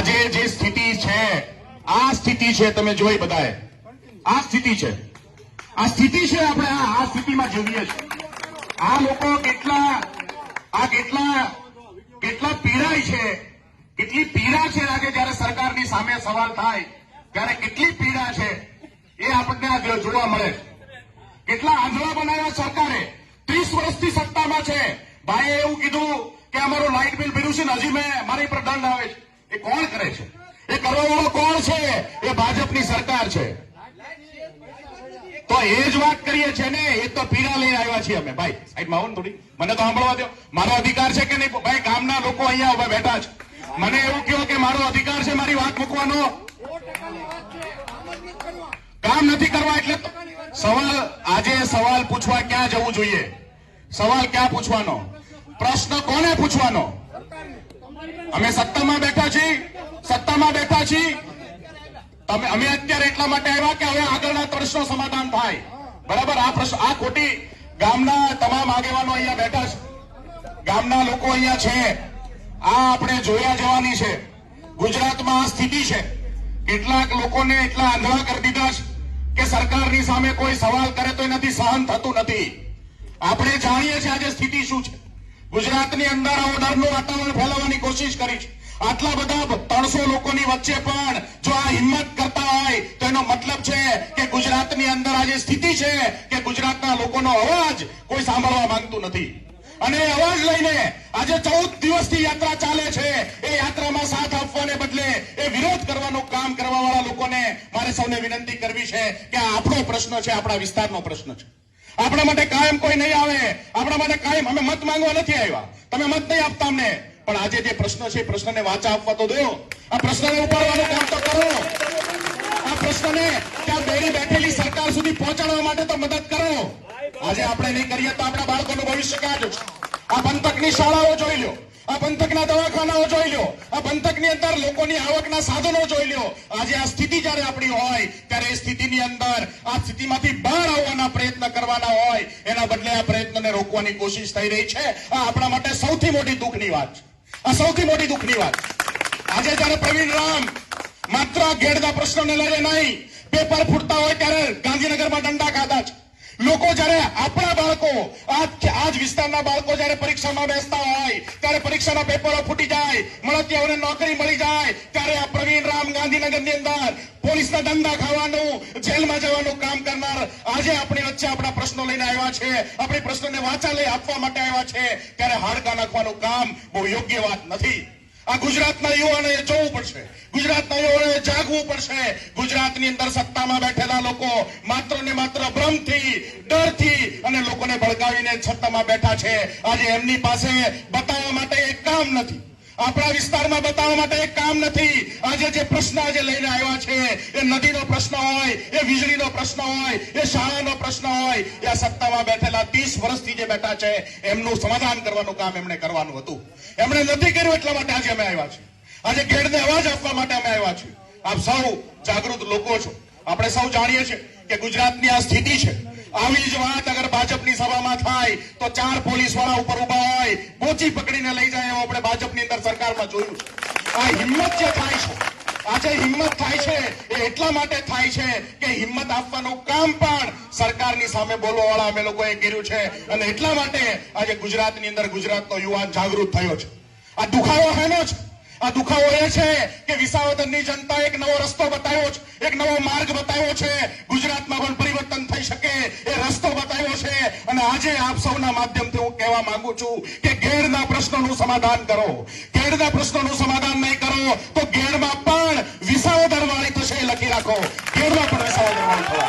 આજે જે સ્થિતિ છે, આ સ્થિતિ છે તમે જોઈ બધાએ. આ સ્થિતિ છે. આ સ્થિતિ છે આપણે આ સ્થિતિમાં જીવીએ છીએ. આ લોકો કેટલા, આ કેટલા કેટલા પીડાય છે. કેટલી પીડા છે આજે જયારે સરકારની સામે સવાલ થાય. ત્યારે કેટલી પીડા છે એ આપણને જોવા મળે. કેટલા આંધળા બનાવ્યા સરકારે. ત્રીસ વર્ષથી સત્તામાં છે. ભાઈએ એવું કીધું કે અમારું લાઇટ બિલ ભર્યું છે ને હજી મેં, મારી પર આવે છે. એ કોણ કરે છે? એ કરવાવાળો કોણ છે? એ ભાજપની સરકાર છે. તો એ જ વાત કરીએ છીએ ને, એ તો પીડા લઈને આવ્યા છીએ અમે. ભાઈ, સાઈડમાં આવો થોડી. મને તો સાંભળવા દો મારો અધિકાર છે કે નહીં? ભાઈ, ગામના લોકો અહીંયા ઊભા બેઠા છે. મને એવું કહ્યું કે મારો અધિકાર છે મારી વાત મૂકવાનો? કામ નથી કરવા એટલે સવાલ, આજે સવાલ પૂછવા ક્યાં જવું જોઈએ? સવાલ ક્યાં પૂછવાનો? પ્રશ્ન કોને પૂછવાનો? અમે સત્તામાં બેઠા છીએ, સત્તામાં બેઠા છીએ. અમે અત્યારે એટલા માટે આવ્યા કે હવે આગળના પ્રશ્નો સમાધાન થાય. બરાબર? આ પ્રશ્ન આ ખોટી ગામના તમામ આગેવાનો અહીંયા બેઠા છે. ગામના લોકો અહીંયા છે. આ આપણે જોયા જવાની છે. ગુજરાતમાં આ સ્થિતિ છે. કેટલાક લોકોને એટલા આંધળા કરી દીધા છે કે સરકારની સામે કોઈ સવાલ કરે તો એનાથી સહન થતું નથી. આપણે જાણીએ છીએ આજે સ્થિતિ શું છે. ગુજરાતની અંદર આવો ડરનું વાતાવરણ ફેલાવવાની કોશિશ કરી છે. આટલા બધા ત્રણસો લોકોની વચ્ચે પણ જો આ હિંમત કરતા હોય, તો એનો મતલબ છે કે ગુજરાતની અંદર આજે સ્થિતિ છે કે ગુજરાતના લોકોનો અવાજ કોઈ સાંભળવા માંગતું નથી. અને અવાજ લઈને આજે ચૌદ દિવસથી યાત્રા ચાલે છે. એ યાત્રામાં સાથ આપવાને બદલે એ વિરોધ કરવાનું કામ કરવા વાળા લોકોને મારે સૌને વિનંતી કરવી છે કે આ આપણો પ્રશ્ન છે, આપણા વિસ્તારનો પ્રશ્ન છે. આપણા માટે કાયમ કોઈ નહીં આવે. આપણા માટે કાયમ અમે મત માંગવા નથી આવ્યા. તમે મત નહીં આપતા અમને. પણ આજે જે પ્રશ્ન છે પ્રશ્નને વાચા આપવા તો દો આ પ્રશ્નને ઉપાડવાનું કામ તો કરો. આ પ્રશ્નને ત્યાં બેરી બેઠેલી સરકાર સુધી પહોંચાડવા માટે તો મદદ કરો. આજે આપણે નહીં કરીએ તો આપણા બાળકોનું ભવિષ્ય ક્યાં જશે? આ પંથકની શાળાઓ જોઈ લો. આ પંથકના દવાખાનાઓ જોઈ લો આ પંથકની અંદર લોકોની આવકના સાધનો જોઈ લો આજે આ સ્થિતિ જ્યારે આપણી હોય, ત્યારે એ સ્થિતિની અંદર આ સ્થિતિમાંથી બહાર આવવાના પ્રયત્ન કરવાના હોય, એના બદલે આ પ્રયત્નને રોકવાની કોશિશ થઈ રહી છે. આ આપણા માટે સૌથી મોટી દુઃખની વાત છે. આ સૌથી મોટી દુઃખની વાત આજે જ્યારે પ્રવીણ રામ માત્ર ઘેડના પ્રશ્નોને લઈને નહીં, પેપર ફૂટતા હોય ત્યારે ગાંધીનગરમાં દંડા ખાધા છે. લોકો જ્યારે આપણા બાળકો આજ આજ વિસ્તારના બાળકો જ્યારે પરીક્ષામાં બેસતા હોય, ત્યારે પરીક્ષાના પેપરો ફૂટી જાય, મળતિયાઓને નોકરી મળી જાય, ત્યારે આ પ્રવીણ રામ ગાંધીનગરની અંદર પોલીસના દંડા ખાવાનું, જેલમાં જવાનું કામ કરનાર આજે આપણી વચ્ચે આપણા પ્રશ્નો લઈને આવ્યા છે. આપણી પ્રશ્નોને વાંચા લઈ આપવા માટે આવ્યા છે. ત્યારે હાડકા નાખવાનું કામ બહુ યોગ્ય વાત નથી. આ ગુજરાતના યુવાનોએ જોવું પડશે. ગુજરાતના યુવાનોએ જાગવું પડશે. ગુજરાતની અંદર સત્તામાં બેઠેલા લોકો માત્ર ને માત્ર ભ્રમથી, ડરથી અને લોકોને ભડકાવીને સત્તામાં બેઠા છે. આજે એમની પાસે બતાવવા માટે એક કામ નથી. આપણા વિસ્તારમાં બતાવવા માટે એક કામ નથી. આજે જે પ્રશ્ન આજે લઈને આવ્યા છે, એ નદીનો પ્રશ્ન હોય, એ વીજળીનો પ્રશ્ન હોય, એ શાળાનો પ્રશ્ન હોય, એ સત્તામાં બેઠેલા ત્રીસ વર્ષથી જે બેઠા છે, એમનું સમાધાન કરવાનું કામ એમણે કરવાનું હતું. એમણે નથી કર્યું એટલા માટે આજે અમે આવ્યા છીએ. આજે ખેડને અવાજ આપવા માટે અમે આવ્યા છીએ. આપ સૌ જાગૃત લોકો છો. આપણે સૌ જાણીએ છીએ કે ગુજરાતની આ સ્થિતિ છે. આવી જ વાત અગર ભાજપની સભામાં થાય તો ચાર પોલીસવાળા ઉપર ઊભા હોય બોચી પકડીને લઈ જાય એવું આપણે ભાજપની અંદર સરકારમાં જોયું આ હિંમત જે થાય છે આજે હિંમત થાય છે એ એટલા માટે થાય છે કે હિંમત આપવાનું કામ પણ સરકારની સામે બોલવા વાળા અમે લોકોએ કર્યું છે અને એટલા માટે આજે ગુજરાતની અંદર ગુજરાતનો યુવાન જાગૃત થયો છે. આ દુખાવો હેનો છે આ દુખાવો એ છે કે વિસાવદરની જનતા એક નવો રસ્તો બતાવ્યો છે, એક નવો માર્ગ બતાવ્યો છે. ગુજરાતમાં પણ પરિવર્તન થઈ શકે એ રસ્તો બતાવ્યો છે. અને આજે આપ સૌના માધ્યમથી હું કહેવા માંગુ છું કે ગેરના પ્રશ્નોનું સમાધાન કરો. ગેરના પ્રશ્નોનું સમાધાન નહીં કરો તો ગેરમાં પણ વિસાવદર વાળી થશે લખી રાખો. ગેરમાં પણ વિસાવદર વાળી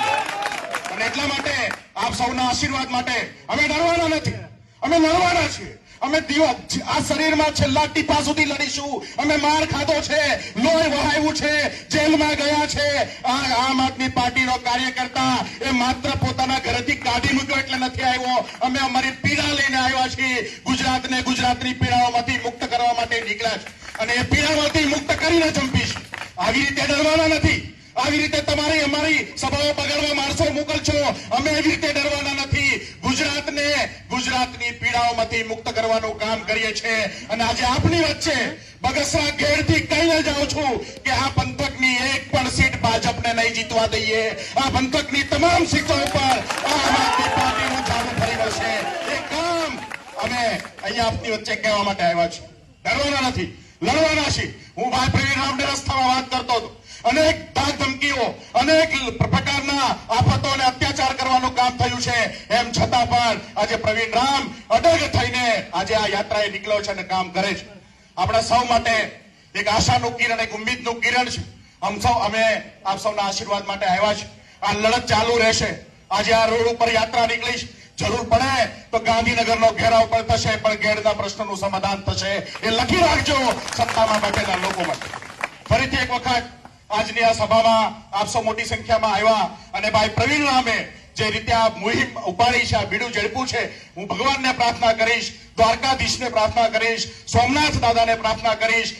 અને એટલા માટે આપ સૌના આશીર્વાદ માટે અમે ડરવાના નથી. અમે લડવાના છીએ. અમે આ શરીરમાં છેલ્લા ટીપા સુધી લડીશું. અમે માર ખાધો છે, લોહી વહાવ્યું છે, જેલમાં ગયા છે. આ આમ આદમી પાર્ટીનો કાર્યકર્તા એ માત્ર પોતાના ઘરેથી કાઢી મૂક્યો એટલે નથી આવ્યો. અમે અમારી પીડા લઈને આવ્યા છીએ. ગુજરાતને ગુજરાતની પીડાઓમાંથી મુક્ત કરવા માટે નીકળ્યા છે. અને એ પીડામાંથી મુક્ત કરીને ચંપીશ આવી રીતે ડરવાના નથી. આવી રીતે તમારી અમારી સભાઓ બગાડવા માણસો મોકલશો. અમે એવી રીતે ડરવાના નથી. ગુજરાતને ગુજરાતની પીડાઓમાંથી મુક્ત કરવાનું કામ કરીએ છીએ. અને આજે આપની વચ્ચે બગસરા ઘેરથી કહીને જાઉં છું છું કે આ પંથકની એક પણ સીટ ભાજપને નહીં જીતવા દઈએ. આ પંથકની તમામ સીટો ઉપર આમ આદમી પાર્ટીનું ઝાડુ ફરી વળશે. એ કામ અમે અહીંયા આપની વચ્ચે કહેવા માટે આવ્યા છીએ. ડરવાના નથી. લડવાના છીએ હું ભાઈ પ્રવીણ રસ્તામાં વાત કરતો હતો. અનેક ધાક ધમકીઓ, અનેક પ્રકારના આફતો અને અત્યાચાર કરવાનું કામ થયું છે. એમ છતાં પણ આજે પ્રવીણ રામ અડગ થઈને આજે આ યાત્રાએ નીકળ્યો છે અને કામ કરે છે. આપણા સૌ માટે એક આશાનું કિરણ, એક ઉમ્મીદનું કિરણ છે. આમ સૌ, અમે આપ સૌના આશીર્વાદ માટે આવ્યા છે આ લડત ચાલુ રહેશે. આજે આ રોડ ઉપર યાત્રા નીકળી છે જરૂર પડે તો ગાંધીનગરનો ઘેરાવ પણ થશે, પણ ગેડના પ્રશ્નનું સમાધાન થશે. એ લખી રાખજો સત્તામાં બેઠેલા લોકો માટે. ફરીથી એક વખત આજની આ સભામાં આપ સૌ મોટી સંખ્યામાં આવ્યા અને ભાઈ પ્રવીણ રામે જે રીતે આ મુહિમ ઉપાડી છે, આ બીડું ઝડપું છે, હું ભગવાનને પ્રાર્થના કરીશ, દ્વારકાધીશને પ્રાર્થના કરીશ, સોમનાથ દાદાને પ્રાર્થના કરીશ.